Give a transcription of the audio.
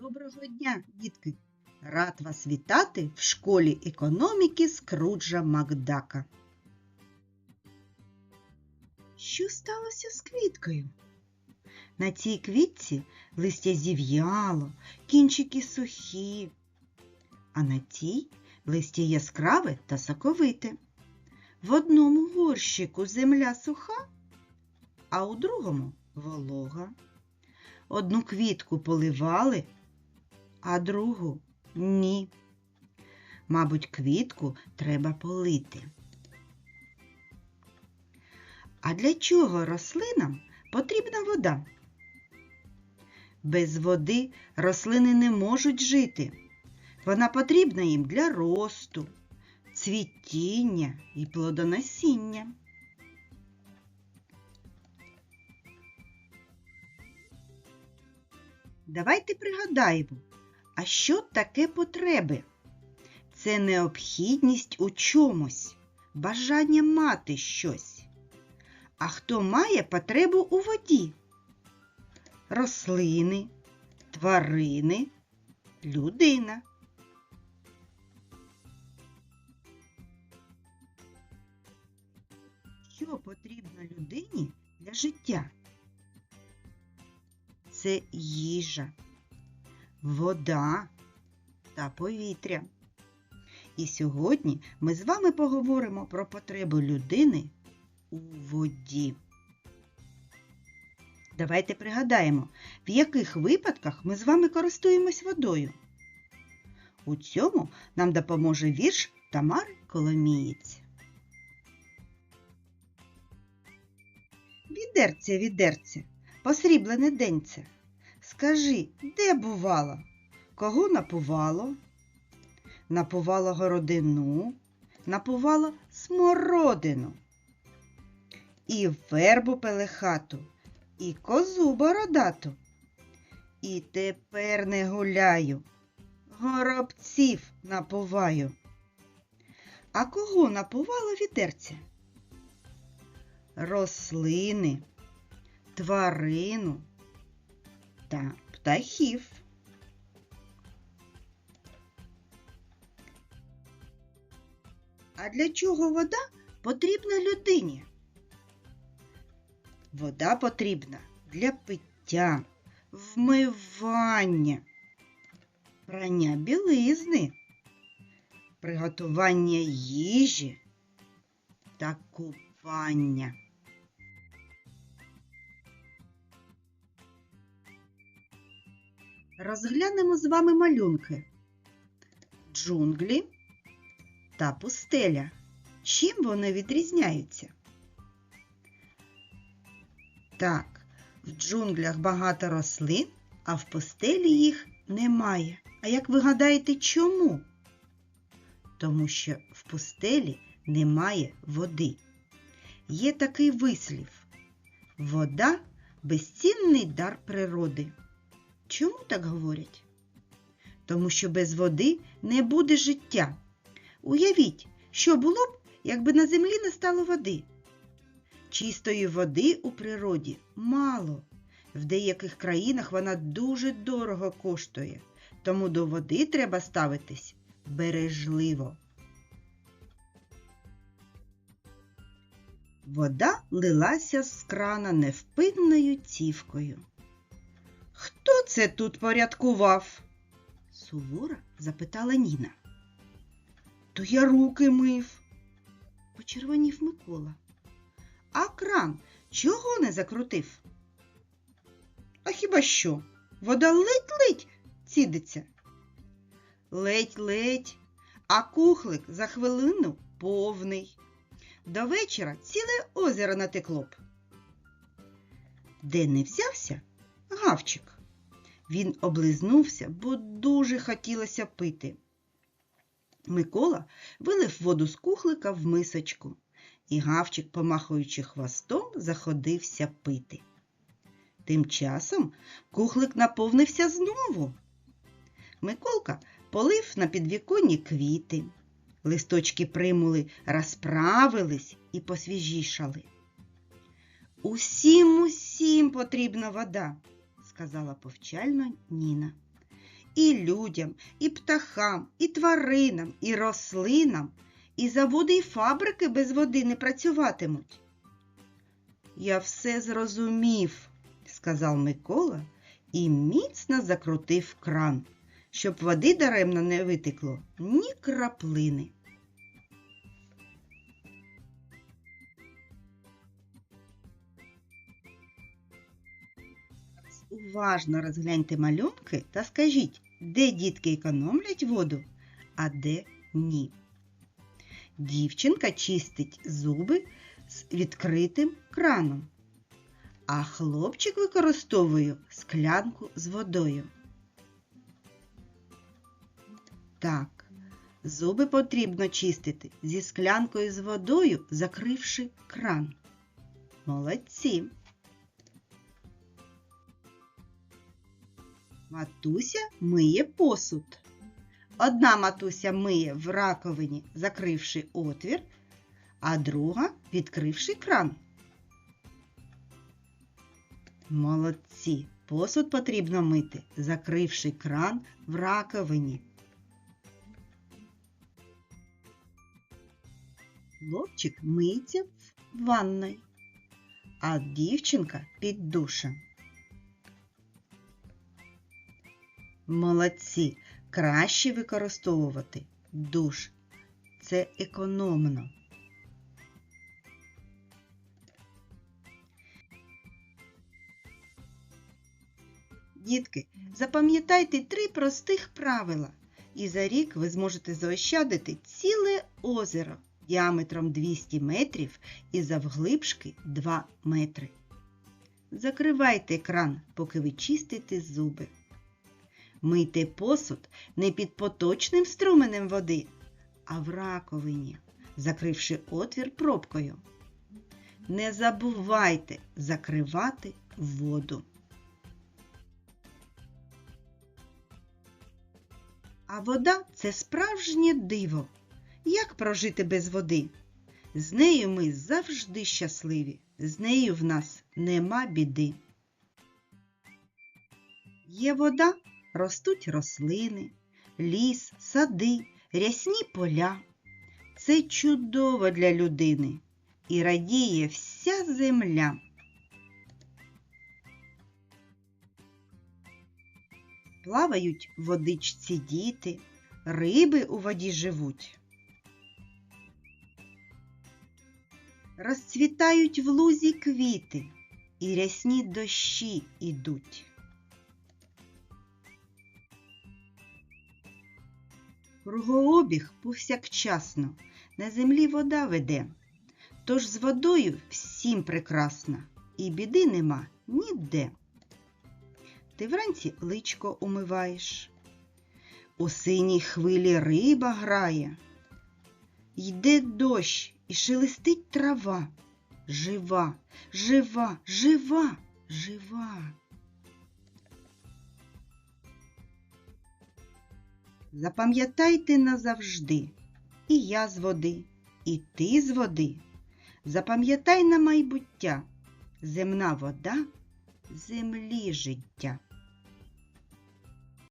Доброго дня, дітки! Рад вас вітати в школі економіки Скруджа Макдака. Що сталося з квіткою? На цій квітці листя зів'яло, кінчики сухі, а на цій листя яскраве та соковите. В одному горщику земля суха, а у другому волога. Одну квітку поливали, а другу ні. Мабуть, квітку треба полити. А для чого рослинам потрібна вода? Без води рослини не можуть жити. Вона потрібна їм для росту, цвітіння і плодоносіння. Давайте пригадаємо, а що таке потреби? Це необхідність у чомусь, бажання мати щось. А хто має потребу у воді? Рослини, тварини, людина. Що потрібно людині для життя? Це їжа, вода та повітря. І сьогодні ми з вами поговоримо про потребу людини у воді. Давайте пригадаємо, в яких випадках ми з вами користуємось водою. У цьому нам допоможе вірш Тамари Коломієць. Відерця, відерця, посріблене денце. Скажи, де бувало? Кого напувало? Напувало городину, напувало смородину. І вербу пелехату, і козу бородату. І тепер не гуляю, горобців напуваю. А кого напувало вітерця? Рослини, тварину та птахів. А для чого вода потрібна людині? Вода потрібна для пиття, вмивання, прання білизни, приготування їжі та купання. Розглянемо з вами малюнки. Джунглі та пустеля. Чим вони відрізняються? Так, в джунглях багато рослин, а в пустелі їх немає. А як ви гадаєте, чому? Тому що в пустелі немає води. Є такий вислів: вода безцінний дар природи. Чому так говорять? Тому що без води не буде життя. Уявіть, що було б, якби на землі не стало води. Чистої води у природі мало. В деяких країнах вона дуже дорого коштує, тому до води треба ставитись бережливо. Вода лилася з крана невпинною цівкою. Хто це тут порядкував? суворо запитала Ніна. То я руки мив, почервонів Микола. А кран чого не закрутив? А хіба що? Вода ледь-ледь цідиться. Ледь-ледь, а кухлик за хвилину повний. До вечора ціле озеро натекло б. Де не взявся гавчик. Він облизнувся, бо дуже хотілося пити. Микола вилив воду з кухлика в мисочку, і гавчик, помахуючи хвостом, заходився пити. Тим часом кухлик наповнився знову. Миколка полив на підвіконні квіти. Листочки примули розправились і посвіжішали. Усім усім потрібна вода, сказала повчально Ніна. і людям, і птахам, і тваринам, і рослинам, і заводи, і фабрики без води не працюватимуть. Я все зрозумів, сказав Микола і міцно закрутив кран, щоб води даремно не витекло ні краплини. Уважно розгляньте малюнки та скажіть, де дітки економлять воду, а де ні. Дівчинка чистить зуби з відкритим краном, а хлопчик використовує склянку з водою. Так, зуби потрібно чистити зі склянкою з водою, закривши кран. Молодці! Матуся миє посуд. Одна матуся миє в раковині, закривши отвір, а друга відкривши кран. Молодці! Посуд потрібно мити, закривши кран в раковині. Хлопчик миється в ванной, а дівчинка під душем. Молодці! Краще використовувати душ. Це економно. Дітки, запам'ятайте три простих правила, і за рік ви зможете заощадити ціле озеро діаметром 200 метрів і завглибшки 2 метри. Закривайте кран, поки ви чистите зуби. Мийте посуд не під поточним струменем води, а в раковині, закривши отвір пробкою. Не забувайте закривати воду. А вода це справжнє диво. Як прожити без води? З нею ми завжди щасливі, з нею в нас нема біди. Є вода, ростуть рослини, ліс, сади, рясні поля. Це чудово для людини і радіє вся земля. Плавають в водичці діти, риби у воді живуть. Розцвітають в лузі квіти, і рясні дощі ідуть. Кругообіг повсякчасно, на землі вода веде, тож з водою всім прекрасно, і біди нема ніде. Ти вранці личко умиваєш, у синій хвилі риба грає, йде дощ і шелестить трава. Жива, жива, жива, жива. Запам'ятайте назавжди, і я з води, і ти з води. Запам'ятай на майбуття, земна вода, землі життя.